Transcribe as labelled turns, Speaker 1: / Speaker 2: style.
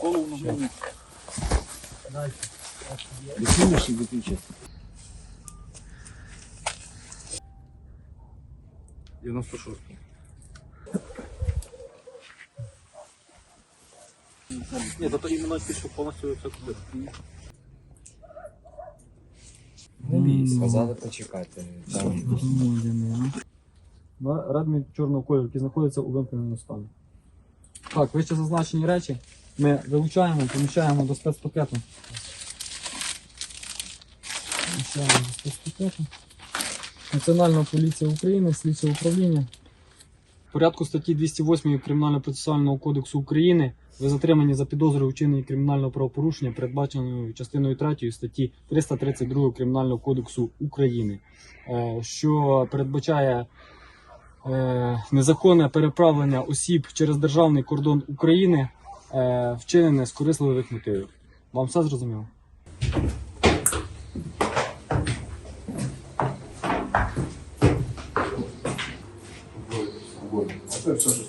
Speaker 1: Голову ногу.
Speaker 2: Виключи, виключи.
Speaker 1: 96. Ні, зато іменно пішов повністю все куди.
Speaker 2: Не бійся. Сказали почекати. Там
Speaker 3: Редмі чорного кольору, який знаходиться у вимкненому стані. Так, вище зазначені речі ми вилучаємо, поміщаємо до спецпакету. Поміщаємо до спецпакету. Національна поліція України, слідче управління. В порядку статті 208 Кримінально-процесуального кодексу України ви затримані за підозрою у вчиненні кримінального правопорушення, передбаченою частиною 3 статті 332 Кримінального кодексу України, е, що передбачає е, незаконне переправлення осіб через державний кордон України, е, вчинене з корисливих мотивів. Вам все зрозуміло?
Speaker 2: Це все, що.